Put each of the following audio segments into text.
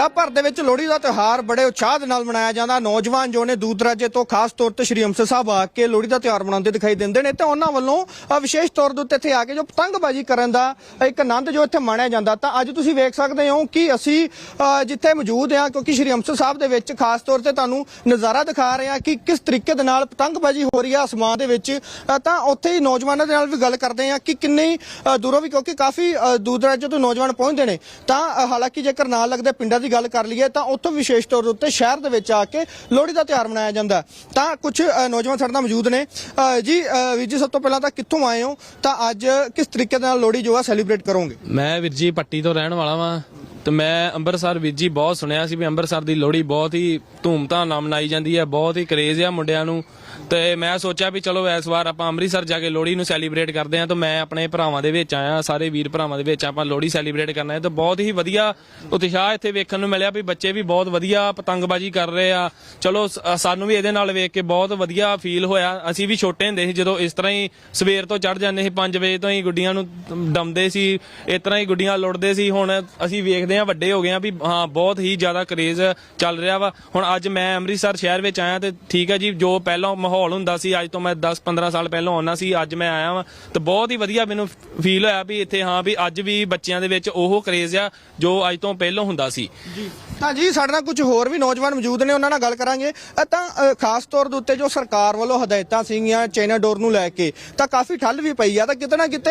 ਪੰਜਾਬ ਭਰ ਦੇ ਵਿੱਚ ਲੋਹੜੀ ਦਾ ਤਿਉਹਾਰ ਬੜੇ ਉਤਸ਼ਾਹ ਦੇ ਨਾਲ ਮਨਾਇਆ ਜਾਂਦਾ। ਨੌਜਵਾਨ ਜੋ ਨੇ ਦੂਰ ਦਰਾਜੇ ਤੋਂ ਖਾਸ ਤੌਰ ਤੇ ਸ਼੍ਰੀ ਅੰਮ੍ਰਿਤਸਰ ਸਾਹਿਬ ਆ ਕੇ ਲੋਹੜੀ ਦਾ ਤਿਉਹਾਰ ਮਨਾਉਂਦੇ ਦਿਖਾਈ ਦਿੰਦੇ ਨੇ ਤੇ ਉਹਨਾਂ ਵੱਲੋਂ ਵਿਸ਼ੇਸ਼ ਤੌਰ ਦੇ ਉੱਤੇ ਇੱਥੇ ਆ ਕੇ ਜੋ ਪਤੰਗਬਾਜ਼ੀ ਕਰਨ ਦਾ ਇੱਕ ਆਨੰਦ ਜੋ ਇੱਥੇ ਮਾਣਿਆ ਜਾਂਦਾ, ਤਾਂ ਅੱਜ ਤੁਸੀਂ ਵੇਖ ਸਕਦੇ ਹੋ ਕਿ ਅਸੀਂ ਜਿੱਥੇ ਮੌਜੂਦ ਹਾਂ, ਕਿਉਂਕਿ ਸ਼੍ਰੀ ਅੰਮ੍ਰਿਤਸਰ ਸਾਹਿਬ ਦੇ ਵਿੱਚ ਖਾਸ ਤੌਰ ਤੇ ਤੁਹਾਨੂੰ ਨਜ਼ਾਰਾ ਦਿਖਾ ਰਹੇ ਹਾਂ ਕਿ ਕਿਸ ਤਰੀਕੇ ਦੇ ਨਾਲ ਪਤੰਗਬਾਜ਼ੀ ਹੋ ਰਹੀ ਹੈ ਅਸਮਾਨ ਦੇ ਵਿੱਚ ਤਾਂ ਉੱਥੇ ਹੀ ਨੌਜਵਾਨਾਂ ਦੇ ਨਾਲ ਵੀ ਗੱਲ ਕਰਦੇ ਹਾਂ ਕਿ ਕਿੰਨੀ ਦੂਰੋਂ ਵੀ ਕਿਉਂਕਿ ਕਾਫੀ ਦੂਰ ਦਰਾਜੇ ਤੋਂ ਨੌਜਵਾਨ ਪਹੁੰਚਦੇ ਨੇ। ਤਾਂ ਹਾਲਾਂਕਿ ਜੇਕਰ ਨਾਲ ਲੱਗਦੇ ਪਿੰਡਾਂ ਦੀ ਗੱਲ ਕਰ ਲਈਏ ਤਾਂ ਉੱਥੋਂ ਵਿਸ਼ੇਸ਼ ਤੌਰ ਦੇ ਉੱਤੇ ਸ਼ਹਿਰ ਦੇ ਵਿੱਚ ਆ ਕੇ ਲੋਹੜੀ ਦਾ ਤਿਉਹਾਰ ਮਨਾਇਆ ਜਾਂਦਾ ਤਾਂ ਕੁਝ ਨੌਜਵਾਨ ਸਾਡੇ ਨਾਲ ਮੌਜੂਦ ਨੇ। ਜੀ ਵੀਰ ਜੀ, ਸਭ ਤੋਂ ਪਹਿਲਾਂ ਤਾਂ ਕਿੱਥੋਂ ਆਏ ਹੋ? ਤਾਂ ਅੱਜ ਕਿਸ ਤਰੀਕੇ ਨਾਲ ਲੋਹੜੀ ਜੋ ਆ ਸੈਲੀਬ੍ਰੇਟ ਕਰੋਗੇ? ਮੈਂ ਵੀਰ ਜੀ ਪੱਟੀ ਤੋਂ ਰਹਿਣ ਵਾਲਾ ਵਾਂ ਤੇ ਮੈਂ ਅੰਮ੍ਰਿਤਸਰ ਵੀਰ ਜੀ ਬਹੁਤ ਸੁਣਿਆ ਸੀ ਵੀ ਅੰਮ੍ਰਿਤਸਰ ਦੀ ਲੋਹੜੀ ਬਹੁਤ ਹੀ ਧੂਮਧਾਮ ਨਾਲ ਮਨਾਈ ਜਾਂਦੀ ਹੈ, ਬਹੁਤ ਹੀ ਕਰੇਜ਼ ਆ ਮੁੰਡਿਆਂ ਨੂੰ। ਤੇ ਮੈਂ ਸੋਚਿਆ ਵੀ ਚਲੋ ਇਸ ਵਾਰ ਆਪਾਂ ਅੰਮ੍ਰਿਤਸਰ ਜਾ ਕੇ ਲੋਹੜੀ ਨੂੰ ਸੈਲੀਬ੍ਰੇਟ ਕਰਦੇ ਹਾਂ, ਤਾਂ ਮੈਂ ਆਪਣੇ ਭਰਾਵਾਂ ਦੇ ਵਿੱਚ ਆਇਆ, ਸਾਰੇ ਵੀਰ ਭਰਾਵਾਂ ਦੇ ਵਿੱਚ ਆਪਾਂ ਲੋਹੜੀ ਸੈਲੀਬ੍ਰੇਟ ਕਰਨਾ ਹੈ, ਤਾਂ ਬਹੁਤ ਹੀ ਵਧੀਆ ਉਤਸ਼ਾਹ ਇੱਥੇ ਵੇਖਣ ਨੂੰ ਮਿਲਿਆ ਵੀ ਬੱਚੇ ਵੀ ਬਹੁਤ ਵਧੀਆ ਪਤੰਗਬਾਜ਼ੀ ਕਰ ਰਹੇ ਆ। ਚਲੋ ਸਾਨੂੰ ਵੀ ਇਹਦੇ ਨਾਲ ਵੇਖ ਕੇ ਬਹੁਤ ਵਧੀਆ ਫੀਲ ਹੋਇਆ। ਅਸੀਂ ਵੀ ਛੋਟੇ ਹੁੰਦੇ ਸੀ, ਜਦੋਂ ਇਸ ਤਰ੍ਹਾਂ ਹੀ ਸਵੇਰ ਤੋਂ ਚੜ ਜਾਂਦੇ ਸੀ 5 ਵਜੇ ਤੋਂ ਹੀ ਗੁੱਡੀਆਂ ਨੂੰ ਦਮਦੇ ਸੀ, ਇਸ ਤਰ੍ਹਾਂ ਹੀ ਗੁੱਡੀਆਂ ਲੁੱਟਦੇ ਸੀ। ਹੁਣ ਅਸੀਂ ਵੇਖਦੇ ਹਾਂ, ਵੱਡੇ ਹੋ ਗਏ ਆ ਵੀ ਹਾਂ, ਬਹੁਤ ਹੀ ਜ਼ਿਆਦਾ ਕਰੇਜ਼ ਚੱਲ ਰਿਹਾ ਵਾ। ਹੁਣ ਅੱਜ ਮੈਂ ਅੰਮ੍ਰਿਤਸਰ ਸ਼ਹਿਰ ਵਿੱਚ ਆਇਆ ਤੇ ਠੀਕ ਹੈ ਜੀ, ਜੋ ਪਹਿਲਾਂ ਮਾਹੌਲ ਹੁੰਦਾ ਸੀ। ਅੱਜ ਤੋਂ ਮੈਂ 10 15 ਸਾਲ ਪਹਿਲਾਂ ਆਉਣਾ ਸੀ ਅੱਜ ਮੈਂ ਆਇਆ ਵਾਂ ਤੇ ਬਹੁਤ ਹੀ ਵਧੀਆ ਮੈਨੂੰ ਫੀਲ ਹੋਇਆ ਵੀ ਇੱਥੇ ਹਾਂ ਵੀ ਅੱਜ ਵੀ ਬੱਚਿਆਂ ਦੇ ਵਿੱਚ ਉਹ ਕਰੇਜ਼ ਆ ਜੋ ਅੱਜ ਤੋਂ ਪਹਿਲਾਂ ਹੁੰਦਾ ਸੀ। ਤਾਂ ਜੀ ਸਾਡੇ ਨਾਲ ਕੁਝ ਹੋਰ ਵੀ ਨੌਜਵਾਨ ਮੌਜੂਦ ਨੇ ਉਹਨਾਂ ਨਾਲ ਗੱਲ ਕਰਾਂਗੇ। ਤਾਂ ਖਾਸ ਤੌਰ ਦੇ ਉੱਤੇ ਜੋ ਸਰਕਾਰ ਵੱਲੋਂ ਹਦਾਇਤਾਂ ਸੀਗੀਆਂ ਚਾਈਨਾ ਡੋਰ ਨੂੰ ਲੈ ਕੇ ਤਾਂ ਕਾਫੀ ਠੱਲ ਵੀ ਪਈ ਆ। ਤਾਂ ਕਿਤੇ ਨਾ ਕਿਤੇ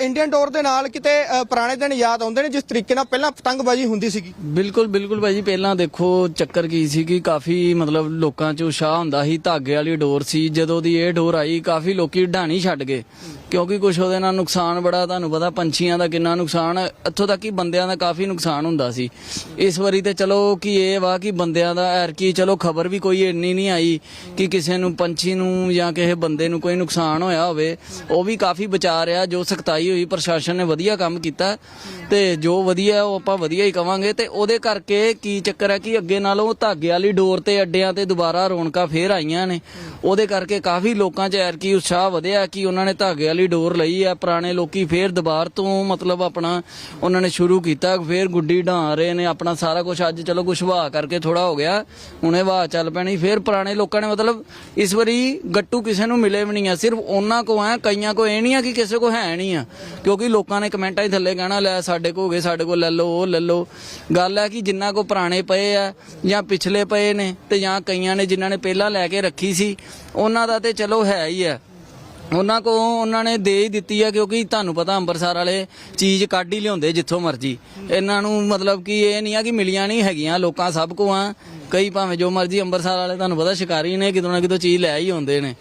ਇੰਡੀਅਨ ਡੋਰ ਦੇ ਨਾਲ ਕਿਤੇ ਪੁਰਾਣੇ ਦਿਨ ਯਾਦ ਆਉਂਦੇ ਨੇ ਜਿਸ ਤਰੀਕੇ ਨਾਲ ਪਹਿਲਾਂ ਪਤੰਗਬਾਜ਼ੀ ਹੁੰਦੀ ਸੀਗੀ? ਬਿਲਕੁਲ ਬਿਲਕੁਲ ਭਾਈ ਜੀ ਪਹਿਲਾਂ ਦੇਖੋ ਚੱਕਰ ਕੀ ਸੀ ਕਿ ਕਾਫੀ ਮਤਲਬ ਲੋਕਾਂ 'ਚ ਉਤਸ਼ਾਹ ਹੁੰਦਾ ਸੀ ਧਾਗੇ ਵਾਲੀ ਡੋਰ ਸੀ ਜਦੋਂ ਦੀ ਇਹ ਡੋਰ ਆਈ ਕਾਫੀ ਲੋਕੀ ਢਾਣੀ ਛੱਡ ਗਏ। ਕਿਉਂਕਿ ਕੁਝ ਉਹਦੇ ਨਾਲ ਨੁਕਸਾਨ ਬੜਾ, ਤੁਹਾਨੂੰ ਪਤਾ ਪੰਛੀਆਂ ਦਾ ਕਿੰਨਾ ਨੁਕਸਾਨ, ਇੱਥੋਂ ਤੱਕ ਕਿ ਬੰਦਿਆਂ ਦਾ ਕਾਫੀ ਨੁਕਸਾਨ ਹੁੰਦਾ ਸੀ। ਇਸ ਵਾਰੀ ਤੇ ਚਲੋ ਕਿ ਇਹ ਵਾ ਕਿ ਬੰਦਿਆਂ ਦਾ ਐਰ ਕੀ ਚਲੋ ਖਬਰ ਵੀ ਕੋਈ ਇੰਨੀ ਨਹੀਂ ਆਈ ਕਿ ਕਿਸੇ ਨੂੰ ਪੰਛੀ ਨੂੰ ਜਾਂ ਕਿਸੇ ਬੰਦੇ ਨੂੰ ਕੋਈ ਨੁਕਸਾਨ ਹੋਇਆ ਹੋਵੇ। ਉਹ ਵੀ ਕਾਫੀ ਬਚਾ ਰਿਹਾ, ਜੋ ਸਖਤਾਈ ਹੋਈ, ਪ੍ਰਸ਼ਾਸਨ ਨੇ ਵਧੀਆ ਕੰਮ ਕੀਤਾ। ਤੇ ਜੋ ਵਧੀਆ ਉਹ ਆਪਾਂ ਵਧੀਆ ਹੀ ਕਵਾਂਗੇ। ਤੇ ਉਹਦੇ ਕਰਕੇ ਕੀ ਚੱਕਰ ਹੈ ਕਿ ਅੱਗੇ ਨਾਲੋਂ ਧਾਗੇ ਵਾਲੀ ਡੋਰ ਤੇ ਅੱਡਿਆਂ ਤੇ ਦੁਬਾਰਾ ਰੌਣਕਾਂ ਫੇਰ ਆਈਆਂ ਨੇ। ਉਹਦੇ ਕਰਕੇ ਕਾਫੀ ਲੋਕਾਂ 'ਚ ਐਰ ਕੀ ਉਤਸ਼ਾਹ ਵਧਿਆ ਕਿ ਉਹਨਾਂ ਨੇ ਧਾਗੇ ਵਾਲੀ ਡੋਰ ਲਈ ਆ, ਪੁਰਾਣੇ ਲੋਕੀ ਫੇਰ ਦੁਬਾਰ ਤੋਂ ਮਤਲਬ ਆਪਣਾ ਉਹਨਾਂ ਨੇ ਸ਼ੁਰੂ ਕੀਤਾ, ਫੇਰ ਗੁੱਡੀ ਢਾਂ ਰਹੇ ਨੇ, ਆਪਣਾ ਸਾਰਾ ਕੁਝ ਅੱਜ ਚਲੋ ਕੁਝ ਹਵਾ ਕਰਕੇ ਥੋੜਾ ਹੋ ਗਿਆ, ਹੁਣੇ ਹਵਾ ਚੱਲ ਪੈਣੀ, ਫੇਰ ਪੁਰਾਣੇ ਲੋਕਾਂ ਨੇ ਮਤਲਬ ਇਸ ਵਾਰੀ ਗੱਟੂ ਕਿਸੇ ਨੂੰ ਮਿਲੇ ਵੀ ਨਹੀਂ ਆ, ਸਿਰਫ ਉਹਨਾਂ ਕੋ ਆ ਕਈਆਂ ਕੋ ਇਹ ਨਹੀਂ ਆ ਕਿ ਕਿਸੇ ਕੋ ਹੈ ਨਹੀਂ ਆ, ਕਿਉਂਕਿ ਲੋਕਾਂ ਨੇ ਕਮੈਂਟਾਂ ਹੀ ਥੱਲੇ ਕਹਿਣਾ, ਲੈ ਸਾਡੇ ਕੋ ਹੋ ਗਏ, ਸਾਡੇ ਕੋ ਲੈ ਲਓ, ਉਹ ਲੈ ਲਓ। ਗੱਲ ਹੈ ਕਿ ਜਿੰਨਾ ਕੋ ਪੁਰਾਣੇ ਪਏ ਆ, ਜਾਂ ਪਿਛਲੇ ਪਏ ਨੇ, ਤੇ ਜਾਂ ਕਈਆਂ ਨੇ ਜਿਨ੍ਹਾਂ ਨੇ ਪਹਿਲਾਂ ਲੈ ਕੇ ਰੱਖੀ ਸੀ, ਉਹਨਾਂ ਦਾ ਤੇ ਚਲੋ ਹੈ ਹੀ ਆ। ਉਹਨਾਂ ਕੋ ਉਹਨਾਂ ਨੇ ਦੇ ਹੀ ਦਿੱਤੀ ਆ ਕਿਉਂਕਿ ਤੁਹਾਨੂੰ ਪਤਾ ਅੰਮ੍ਰਿਤਸਰ ਵਾਲੇ ਚੀਜ਼ ਕੱਢ ਹੀ ਲਿਆਉਂਦੇ ਜਿੱਥੋਂ ਮਰਜ਼ੀ। ਇਹਨਾਂ ਨੂੰ ਮਤਲਬ ਕਿ ਇਹ ਨਹੀਂ ਆ ਕਿ ਮਿਲੀਆਂ ਨਹੀਂ ਹੈਗੀਆਂ, ਲੋਕਾਂ ਸਭ ਕੋ ਆ। ਕਈ ਭਾਵੇਂ ਜੋ ਮਰਜ਼ੀ ਅੰਮ੍ਰਿਤਸਰ ਵਾਲੇ ਤੁਹਾਨੂੰ ਪਤਾ ਸ਼ਿਕਾਰੀ ਨੇ, ਕਿਤੋਂ ਨਾ ਕਿਤੋਂ ਚੀਜ਼ ਲੈ ਹੀ ਆਉਂਦੇ ਨੇ।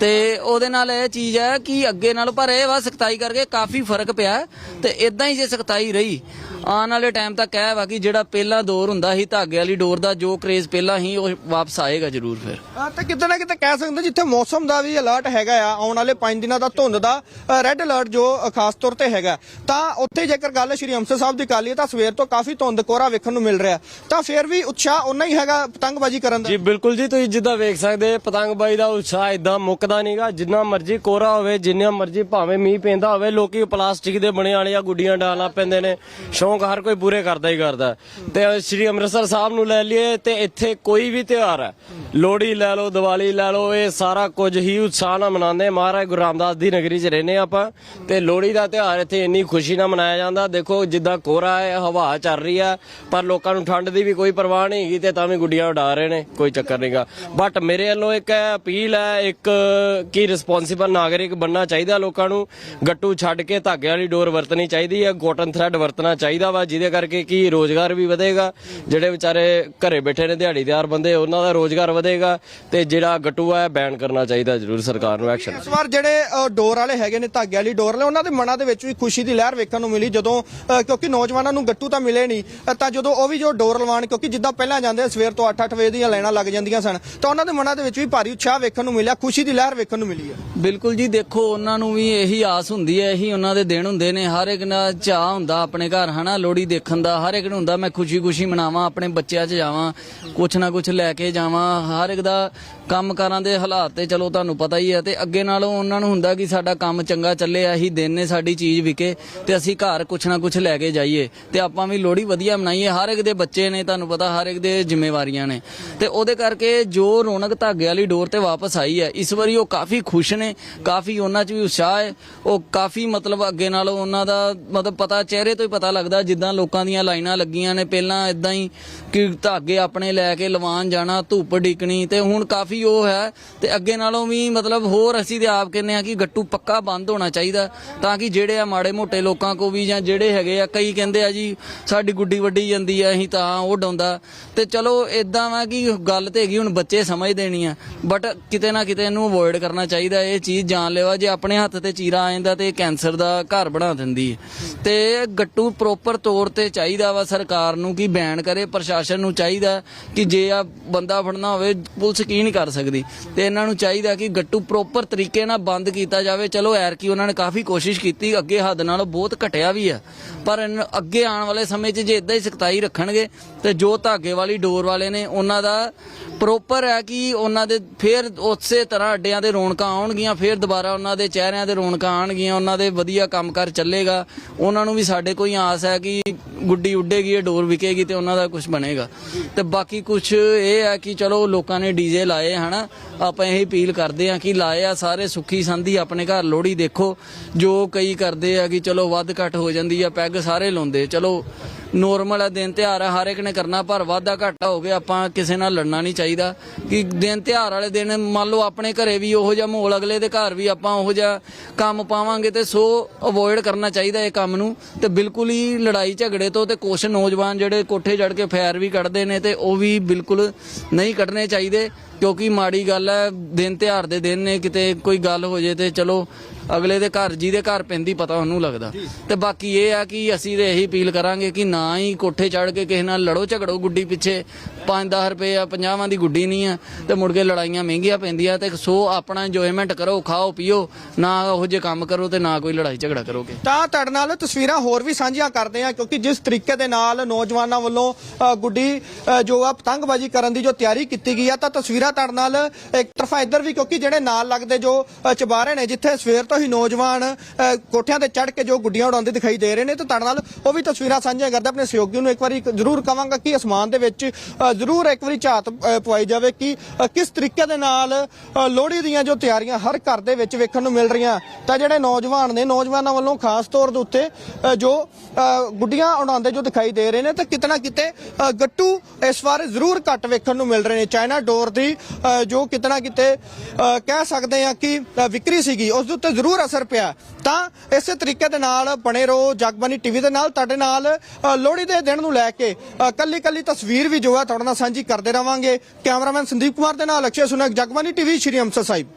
ਤੇ ਉਹਦੇ ਨਾਲ ਇਹ ਚੀਜ਼ ਹੈ ਕਿ ਅੱਗੇ ਨਾਲ ਪਰ ਇਹ ਵਾ ਸਖਤਾਈ ਕਰਕੇ ਕਾਫੀ ਫ਼ਰਕ ਪਿਆ ਤੇ ਇਦਾਂ ਹੀ ਜੇ ਸਖਤਾਈ ਰਹੀ ਆਉਣ ਵਾਲੇ ਟਾਈਮ ਤੱਕ ਇਹ ਵਾ ਕਿ ਜਿਹੜਾ ਪਹਿਲਾ ਦੌਰ ਹੁੰਦਾ ਸੀ ਧਾਗੇ ਵਾਲੀ ਡੋਰ ਦਾ ਜੋ ਕ੍ਰੇਜ਼ ਪਹਿਲਾਂ ਹੀ ਉਹ ਵਾਪਸ ਆਏਗਾ ਜ਼ਰੂਰ ਫਿਰ। ਅ, ਤਾਂ ਕਿਤੇ ਨਾ ਕਿਤੇ ਕਹਿ ਸਕਦੇ ਜਿੱਥੇ ਮੌਸਮ ਦਾ ਵੀ ਅਲਰਟ ਹੈਗਾ ਆ ਆਉਣ ਵਾਲੇ 5 ਦਿਨਾਂ ਦਾ ਧੁੰਦ ਦਾ ਰੈੱਡ ਅਲਰਟ ਜੋ ਅ, ਖਾਸ ਤੌਰ ਤੇ ਹੈਗਾ। ਤਾਂ ਉੱਥੇ ਜੇਕਰ ਗੱਲ ਸ਼੍ਰੀ ਅੰਮ੍ਰਿਤਸਰ ਸਾਹਿਬ ਦੀ ਕਰ ਲਈਏ ਤਾਂ ਸਵੇਰ ਤੋਂ ਕਾਫੀ ਧੁੰਦ ਕੋਹਰਾ ਵੇਖਣ ਨੂੰ ਮਿਲ ਰਿਹਾ। ਤਾਂ ਫਿਰ ਵੀ ਉਤਸ਼ਾਹ ਉਨਾ ਹੀ ਹੈਗਾ ਪਤੰਗਬਾਜ਼ੀ ਕਰਨ ਦਾ। ਜੀ ਬਿਲਕੁਲ ਜੀ ਤੁਸੀਂ ਜਿੱਦਾਂ ਵੇਖ ਸਕਦੇ ਪਤੰਗਬਾਜ਼ੀ ਦਾ ਉਤਸ਼ਾਹ ਇਦਾਂ ਮੁੱਕਦਾ ਨਹੀਂਗਾ ਜਿੰਨਾ ਮਰਜ਼ੀ ਕੋਰਾ ਹੋਵੇ ਜਿੰਨਾ ਮਰਜ਼ੀ ਭਾਵੇਂ ਮੀਂਹ ਪੈਂਦਾ ਹੋਵੇ ਲੋਕੀ ਪਲਾਸਟਿਕ ਦੇ ਬਣੇ ਵਾਲੀਆਂ ਗੁੱਡੀਆਂ ਡਾਲਾਂ ਪੈਂਦੇ ਨੇ ਸ਼ੌਂਕ ਹਰ ਕੋਈ ਪੂਰੇ ਕਰਦਾ ਹੀ ਕਰਦਾ ਤੇ ਸ੍ਰੀ ਅੰਮ੍ਰਿਤਸਰ ਸਾਹਿਬ ਨੂੰ ਲੈ ਲਈਏ ਤੇ ਇੱਥੇ ਕੋਈ ਵੀ ਤਿਉਹਾਰ ਹੈ। ਲੋਹੜੀ ਲੈ ਲਓ, ਦੀਵਾਲੀ ਲੈ ਲਓ, ਇਹ ਸਾਰਾ ਕੁਝ ਹੀ ਉਤਸ਼ਾਹ ਨਾਲ ਮਨਾਉਂਦੇ ਮਹਾਰਾਜ ਗੁਰੂ ਰਾਮਦਾਸ ਦੀ ਨਗਰੀ 'ਚ ਰਹਿੰਦੇ ਆਪਾਂ। ਤੇ ਲੋਹੜੀ ਦਾ ਤਿਉਹਾਰ ਇੱਥੇ ਇੰਨੀ ਖੁਸ਼ੀ ਨਾਲ ਮਨਾਇਆ ਜਾਂਦਾ। ਦੇਖੋ ਜਿੱਦਾਂ ਕੋਰਾ ਹੈ, ਹਵਾ ਚੱਲ ਰਹੀ ਹੈ, ਪਰ ਲੋਕਾਂ ਨੂੰ ਠੰਡ ਦੀ ਵੀ ਕੋਈ ਪਰਵਾਹ ਨਹੀਂ ਹੈਗੀ ਤੇ ਤਾਂ ਵੀ ਗੁੱਡੀਆਂ ਉਡਾ ਰਹੇ ਨੇ, ਕੋਈ ਚੱਕਰ ਨਹੀਂਗਾ ਬਟ ਮੇਰੇ ਵੱਲੋਂ ਇੱਕ ਅਪੀਲ ਹੈ, ਇੱਕ ਕੀ ਰਿਸਪੌਂਸਿਬਲ ਨਾਗਰਿਕ ਬੰਨਣਾ ਚਾਹੀਦਾ ਲੋਕਾਂ ਨੂੰ। ਗੱਟੂ ਛੱਡ ਕੇ ਧਾਗੇ ਵਾਲੀ ਡੋਰ ਵਰਤਣੀ ਚਾਹੀਦੀ ਹੈ ਕਾਟਨ ਥਰੈਡ ਵਰਤਣਾ ਚਾਹੀਦਾ ਵਾ ਜਿਹਦੇ ਕਰਕੇ ਕੀ ਰੋਜ਼ਗਾਰ ਵੀ ਵਧੇਗਾ। ਜਿਹੜੇ ਵਿਚਾਰੇ ਘਰੇ ਬੈਠੇ ਨੇ ਦਿਹਾੜੀਦਾਰ ਬੰਦੇ ਉਹਨਾਂ ਦਾ ਰੋਜ਼ਗਾਰ ਵਧੇਗਾ ਤੇ ਜਿਹੜਾ ਗੱਟੂ ਹੈ ਬੈਨ ਕਰਨਾ ਚਾਹੀਦਾ ਜ਼ਰੂਰ ਸਰਕਾਰ ਨੂੰ ਐਕਸ਼ਨ ਇਸ ਵਾਰ ਜਿਹੜੇ ਡੋਰ ਵਾਲੇ ਹੈਗੇ ਨੇ ਧਾਗੇ ਵਾਲੀ ਡੋਰ ਵਾਲੇ ਉਹਨਾਂ ਦੇ ਮਨਾਂ ਦੇ ਵਿੱਚ ਵੀ ਖੁਸ਼ੀ ਦੀ ਲਹਿਰ ਵੇਖਣ ਨੂੰ ਮਿਲੀ। ਜਦੋਂ ਕਿਉਂਕਿ ਨੌਜਵਾਨਾਂ ਨੂੰ ਗੱਟੂ ਤਾਂ ਮਿਲੇ ਨਹੀਂ ਤਾਂ ਜਦੋਂ ਉਹ ਵੀ ਜੋ ਡੋਰ ਲਵਾਣ ਕਿਉਂਕਿ ਜਿੱਦਾਂ ਪਹਿਲਾਂ ਜਾਂਦੇ ਸਵੇਰ ਤੋਂ 8-8 ਵਜੇ ਦੀਆਂ ਲਾਈਨਾਂ ਲੱਗ ਜਾਂਦੀਆਂ ਸਨ ਤਾਂ ਉਹਨਾਂ ਦੇ ਮਨਾਂ ਦੇ ਵਿੱਚ ਵੀ ਭਾਰੀ ਉਤਸ਼ਾਹ ਵੇਖਣ ਨੂੰ ਮਿਲਿਆ ਖੁਸ਼ੀ ਦੀ ਲਹਿਰ ਵੇਖਣ ਨੂੰ ਮਿਲੀ ਹੈ। ਬਿਲਕੁਲ ਜੀ ਦੇਖੋ ਉਹਨਾਂ ਨੂੰ ਵੀ ਇਹੀ ਆਸ ਹੁੰਦੀ ਹੈ ਇਹੀ ਉਹਨਾਂ ਦੇ ਦਿਨ ਹੁੰਦੇ ਨੇ ਹਰ ਇੱਕ ਦਾ ਚਾਹ ਹੁੰਦਾ ਆਪਣੇ ਘਰ ਹਨਾ? ਲੋਹੜੀ ਦੇਖਣ ਦਾ, ਹਰ ਇੱਕ ਨੂੰ ਹੁੰਦਾ ਮੈਂ ਖੁਸ਼ੀ ਖੁਸ਼ੀ ਮਨਾਵਾਂ, ਆਪਣੇ ਬੱਚਿਆਂ 'ਚ ਜਾਵਾਂ, ਕੁਛ ਨਾ ਕੁਛ ਲੈ ਕੇ ਜਾਵਾਂ, ਹਰ ਇੱਕ ਦਾ ਕੰਮਕਾਰਾਂ ਦੇ ਹਾਲਾਤ ਤੇ ਚਲੋ ਤੁਹਾਨੂੰ ਪਤਾ ਹੀ ਹੈ ਤੇ ਅੱਗੇ ਨਾਲੋਂ ਉਹਨਾਂ ਨੂੰ ਹੁੰਦਾ ਕਿ ਸਾਡਾ ਕੰਮ ਚੰਗਾ ਚੱਲੇ, ਇਹੀ ਦਿਨ ਨੇ ਸਾਡੀ ਚੀਜ਼ ਵਿਕੇ ਤੇ ਅਸੀਂ ਘਰ ਕੁਛ ਨਾ ਕੁਛ ਲੈ ਕੇ ਜਾਈਏ ਤੇ ਆਪਾਂ ਵੀ ਲੋਹੜੀ ਵਧੀਆ ਮਨਾਈਏ, ਹਰ ਇੱਕ ਦੇ ਬੱਚੇ ਨੇ ਤੁਹਾਨੂੰ ਪਤਾ ਹਰ ਇੱਕ ਦੇ ਜ਼ਿੰਮੇਵਾਰੀਆਂ ਨੇ ਤੇ ਉਹਦੇ ਕਰਕੇ ਜੋ ਰੌਣਕ ਧਾਗੇ ਵਾਲੀ ਡੋਰ ਤੇ ਵਾਪਸ ਆਈ ਹੈ, ਇਸ ਵਾਰੀ ਉਹ ਕਾਫੀ ਖੁਸ਼ ਨੇ, ਕਾਫੀ ਉਹਨਾਂ 'ਚ ਵੀ ਉਤਸ਼ਾਹ ਹੈ, ਉਹ ਕਾਫੀ ਮਤਲਬ ਅੱਗੇ ਨਾਲੋਂ ਉਹਨਾਂ ਦਾ ਮਤਲਬ ਪਤਾ, ਚਿਹਰੇ ਤੋਂ ਹੀ ਪਤਾ ਲੱਗਦਾ ਜਿੱਦਾਂ ਲੋਕਾਂ ਦੀਆਂ ਲਾਈਨਾਂ ਲੱਗੀਆਂ ਨੇ, ਪਹਿਲਾਂ ਇਦਾਂ ਹੀ ਕਿ ਧਾਗੇ ਆਪਣੇ ਲੈ ਕੇ ਲਵਾਨ ਜਾਣਾ, ਧੁੱਪ ਡਿਕਣੀ ਤੇ ਹੁਣ ਕਾਫੀ ਉਹ ਹੈ ਤੇ ਅੱਗੇ ਨਾਲੋਂ ਵੀ ਮਤਲਬ ਹੋਰ ਅਸੀਂ ਤੇ ਆਪ ਕਹਿੰਦੇ ਆ ਕਿ ਗੱਟੂ ਪੱਕਾ ਬੰਦ ਹੋਣਾ ਚਾਹੀਦਾ ਤਾਂ ਕਿ ਜਿਹੜੇ ਆ ਮਾੜੇ ਮੋਟੇ ਲੋਕਾਂ ਕੋ ਵੀ ਜਾਂ ਜਿਹੜੇ ਹੈਗੇ ਆ, ਕਈ ਕਹਿੰਦੇ ਆ ਜੀ ਸਾਡੀ ਗੁੱਡੀ ਵੱਡੀ ਜਾਂਦੀ ਆ, ਅਸੀਂ ਤਾਂ ਉਹ ਡਾਉਂਦਾ ਤੇ ਚਲੋ ਇਦਾਂ ਵਾ ਕਿ ਗੱਲ ਤੇ ਹੈਗੀ, ਹੁਣ ਬੱਚੇ ਸਮਝਦੇ ਨਹੀਂ ਆ ਬਟ ਕਿਤੇ ਨਾ ਕਿਤੇ ਇਹਨੂੰ ਅਵੋਇਡ ਕਰਨਾ ਚਾਹੀਦਾ, ਇਹ ਚੀਜ਼ ਜਾਣ ਲੈਵਾ ਜੇ ਆਪਣੇ ਹੱਥ ਤੇ ਚੀਰਾ ਆ ਜਾਂਦਾ ਤੇ ਇਹ ਕੈਂਸਰ ਦਾ ਘਰ ਬਣਾ ਦਿੰਦੀ ਹੈ ਤੇ ਗੱਟੂ ਪ੍ਰੋਪਰ ਤੌਰ ਤੇ ਚਾਹੀਦਾ ਵਾ ਸਰਕਾਰ ਨੂੰ ਕਿ ਬੈਨ ਕਰੇ, ਪ੍ਰਸ਼ਾਸਨ ਨੂੰ ਚਾਹੀਦਾ ਕਿ ਜੇ ਆ ਬੰਦਾ ਫੜਨਾ ਹੋਵੇ, ਪੁਲਿਸ ਕੀ ਨਹੀਂ ਕਰ ਸਕਦੀ। ਤੇ ਇਹਨਾਂ ਨੂੰ ਚਾਹੀਦਾ ਕਿ ਗੱਟੂ ਪ੍ਰੋਪਰ ਤਰੀਕੇ ਨਾਲ ਬੰਦ ਕੀਤਾ ਜਾਵੇ। ਚਲੋ ਐਰ ਕੀ ਉਹਨਾਂ ਨੇ ਕਾਫੀ ਕੋਸ਼ਿਸ਼ ਕੀਤੀ, ਅੱਗੇ ਹੱਦ ਨਾਲੋਂ ਬਹੁਤ ਘਟਿਆ ਵੀ ਆ। ਪਰ ਅੱਗੇ ਆਉਣ ਵਾਲੇ ਸਮੇਂ 'ਚ ਜੇ ਇਦਾਂ ਹੀ ਸਖਤਾਈ ਰੱਖਣਗੇ, ਤੇ ਜੋ ਧਾਗੇ ਵਾਲੀ ਡੋਰ ਵਾਲੇ ਨੇ, ਉਹਨਾਂ ਦਾ ਪ੍ਰੋਪਰ ਹੈ ਕਿ ਉਹਨਾਂ ਦੇ ਫੇਰ ਉਸੇ ਤਰ੍ਹਾਂ ਅੱਡਿਆਂ ਦੇ ਰੌਣਕਾਂ ਆਉਣਗੀਆਂ, ਫੇਰ ਦੁਬਾਰਾ ਉਹਨਾਂ ਦੇ ਚਿਹਰਿਆਂ 'ਤੇ ਰੌਣਕਾਂ ਆਉਣਗੀਆਂ, ਉਹਨਾਂ ਦੇ ਵਧੀਆ ਕੰਮਕਾਰ ਚੱਲੇਗਾ। ਉਹਨਾਂ ਨੂੰ ਵੀ ਸਾਡੇ ਕੋਈ ਆਸ ਹੈ ਕਿ ਗੁੱਡੀ ਉੱਡੇਗੀ, ਇਹ ਡੋਰ ਵਿਕੇਗੀ ਤੇ ਉਹਨਾਂ ਦਾ ਕੁਝ ਬਣੇਗਾ। ਤੇ ਬਾਕੀ ਕੁਝ ਇਹ ਆ ਕਿ ਚਲੋ ਲੋਕਾਂ ਨੇ ਡੀਜੇ ਲਾਏ, ਹਨਾ? ਆਪਾਂ ਇਹ ਅਪੀਲ ਕਰਦੇ ਆ ਕਿ ਲਾਏ ਆ ਸਾਰੇ ਸੁੱਖੀ ਸੰਧੀ, ਆਪਣੇ ਘਰ ਲੋਹੜੀ ਦੇਖੋ। ਜੋ ਕਈ ਕਰਦੇ ਆ ਕਿ ਚਲੋ ਵੱਧ ਘੱਟ ਹੋ ਜਾਂਦੀ ਆ, ਪੈਗ ਸਾਰੇ ਲਾਉਂਦੇ। ਚਲੋ ਨੋਰਮਲ ਆ, ਦਿਨ ਤਿਉਹਾਰ ਆ, ਹਰ ਇੱਕ ਨੇ ਕਰਨਾ, ਪਰ ਵਾਧਾ ਘਾਟਾ ਹੋਵੇ ਆਪਾਂ ਕਿਸੇ ਨਾਲ ਲੜਨਾ ਨਹੀਂ ਚਾਹੀਦਾ। ਕਿ ਦਿਨ ਤਿਉਹਾਰ ਵਾਲੇ ਦਿਨ ਮੰਨ ਲਓ ਆਪਣੇ ਘਰੇ ਵੀ ਉਹੋ ਜਿਹਾ ਮਾਹੌਲ, ਅਗਲੇ ਦੇ ਘਰ ਵੀ ਆਪਾਂ ਉਹੋ ਜਿਹਾ ਕੰਮ ਪਾਵਾਂਗੇ, ਤੇ ਸੋ ਅਵੋਇਡ ਕਰਨਾ ਚਾਹੀਦਾ ਇਹ ਕੰਮ ਨੂੰ। ਤੇ ਬਿਲਕੁਲ ਹੀ ਲੜਾਈ ਝਗੜੇ ਤੋਂ ਤੇ ਕੁਛ ਨੌਜਵਾਨ ਜਿਹੜੇ ਕੋਠੇ ਚੜ ਕੇ ਫੈਰ ਵੀ ਕੱਢਦੇ ਨੇ, ਤੇ ਉਹ ਵੀ ਬਿਲਕੁਲ ਨਹੀਂ ਕੱਢਣੇ ਚਾਹੀਦੇ। ਕਿਉਂਕਿ ਮਾੜੀ ਗੱਲ ਹੈ ਦਿਨ ਤਿਉਹਾਰ ਦੇ ਦਿਨ ਨੇ ਕਿਤੇ ਕੋਈ ਗੱਲ ਹੋ ਜੇ ਤੇ ਚਲੋ ਅਗਲੇ ਦੇ ਘਰ ਜਿਹਦੇ ਘਰ ਪੈਂਦੀ ਪਤਾ ਉਹਨੂੰ ਲੱਗਦਾ। ਤੇ ਬਾਕੀ ਇਹ ਆ ਕਿ ਅਸੀਂ ਤੇ ਇਹੀ ਅਪੀਲ ਕਰਾਂਗੇ ਕਿ ਨਾ ਹੀ ਕੋਠੇ ਚੜ ਕੇ ਕਿਸੇ ਨਾਲ ਲੜੋ ਝਗੜੋ ਗੁੱਡੀ ਪਿੱਛੇ 5-10 ਰੁਪਏ ਆ 50ਵਾਂ ਦੀ ਗੁੱਡੀ ਨਹੀਂ ਆ ਤੇ ਮੁੜ ਕੇ ਲੜਾਈਆਂ ਮਹਿੰਗੀਆਂ ਪੈਂਦੀਆਂ ਤੇ ਸੋ ਆਪਣਾ ਇੰਜੋਇਮੈਂਟ ਕਰੋ ਖਾਓ ਪੀਓ ਨਾ ਉਹੋ ਜਿਹੇ ਕੰਮ ਕਰੋ ਤੇ ਨਾ ਕੋਈ ਲੜਾਈ ਝਗੜਾ ਕਰੋਗੇ। ਤਾਂ ਤੁਹਾਡੇ ਨਾਲ ਤਸਵੀਰਾਂ ਹੋਰ ਵੀ ਸਾਂਝੀਆਂ ਕਰਦੇ ਆ ਕਿਉਂਕਿ ਜਿਸ ਤਰੀਕੇ ਦੇ ਨਾਲ ਨੌਜਵਾਨਾਂ ਵੱਲੋਂ ਗੁੱਡੀ ਜੋ ਆ ਪਤੰਗਬਾਜ਼ੀ ਕਰਨ ਦੀ ਜੋ ਤਿਆਰੀ ਕੀਤੀ ਗਈ ਆ ਤਾਂ ਤਸਵੀਰਾਂ ਤੁਹਾਡੇ ਨਾਲ ਇੱਕ ਤਰਫਾ ਇੱਧਰ ਵੀ ਕਿਉਂਕਿ ਜਿਹੜੇ ਨਾਲ ਲੱਗਦੇ ਜੋ ਅ, ਚੁਬਾਰੇ ਨੇ ਜਿੱਥੇ ਸਵੇਰ ਤੋਂ ਹੀ ਨੌਜਵਾਨ ਕੋਠਿਆਂ ਤੇ ਚੜ੍ਹ ਕੇ ਜੋ ਗੁੱਡੀਆਂ ਉਡਾਉਂਦੇ ਦਿਖਾਈ ਦੇ ਰਹੇ ਨੇ ਤੇ ਤੁਹਾਡੇ ਨਾਲ ਉਹ ਵੀ ਤਸਵੀਰਾਂ ਸਾਂਝੀਆਂ ਕਰਦਾ ਆਪਣੇ ਸਹਿਯੋਗੀ ਨੂੰ ਇੱਕ ਵਾਰੀ ਜ਼ਰੂਰ ਕਵਾਂਗਾ ਕਿ ਅਸਮਾਨ ਦੇ ਵਿੱਚ ਜ਼ਰੂਰ ਇੱਕ ਵਾਰੀ ਝਾਤ ਪਵਾਈ ਜਾਵੇ ਕਿ ਕਿਸ ਤਰੀਕੇ ਦੇ ਨਾਲ ਲੋਹੜੀ ਦੀਆਂ ਜੋ ਤਿਆਰੀਆਂ ਹਰ ਘਰ ਦੇ ਵਿੱਚ ਵੇਖਣ ਨੂੰ ਮਿਲ ਰਹੀਆਂ। ਤਾਂ ਜਿਹੜੇ ਨੌਜਵਾਨ ਨੇ ਨੌਜਵਾਨਾਂ ਵੱਲੋਂ ਖਾਸ ਤੌਰ ਦੇ ਉੱਤੇ ਜੋ ਗੁੱਡੀਆਂ ਉਡਾਉਂਦੇ ਜੋ ਦਿਖਾਈ ਦੇ ਰਹੇ ਨੇ ਤੇ ਕਿਤੇ ਨਾ ਕਿਤੇ ਗੱਟੂ ਇਸ ਵਾਰ ਜ਼ਰੂਰ ਘੱਟ ਵੇਖਣ ਨੂੰ ਮਿਲ ਰਹੇ ਨੇ। ਚਾਈਨਾ ਡੋਰ ਦੀ ਜੋ ਕਿਤੇ ਨਾ ਕਿਤੇ ਕਹਿ ਸਕਦੇ ਆ ਕਿ ਵਿਕਰੀ ਸੀਗੀ, ਉਸ ਦੇ ਉੱਤੇ ਜ਼ਰੂਰ ਅਸਰ ਪਿਆ। ਤਾਂ ਇਸੇ ਤਰੀਕੇ ਦੇ ਨਾਲ ਬਣੇ ਰਹੋ ਜਗਬਾਨੀ ਟੀਵੀ ਦੇ ਨਾਲ, ਤੁਹਾਡੇ ਨਾਲ ਲੋਹੜੀ ਦੇ ਦਿਨ ਨੂੰ ਲੈ ਕੇ ਕੱਲੀ ਕੱਲੀ ਤਸਵੀਰ ਵੀ ਜੋ ਹੈ ਤੁਹਾਡੇ ਨਾਲ ਸਾਂਝੀ ਕਰਦੇ ਰਵਾਂਗੇ। ਕੈਮਰਾਮੈਨ ਸੰਦੀਪ ਕੁਮਾਰ ਦੇ ਨਾਲ ਅਕਸ਼ੇ ਸੁਨਕ ਜਗਬਾਨੀ ਟੀਵੀ, ਸ਼੍ਰੀ ਅੰਮ੍ਰਿਤਸਰ ਸਾਹਿਬ।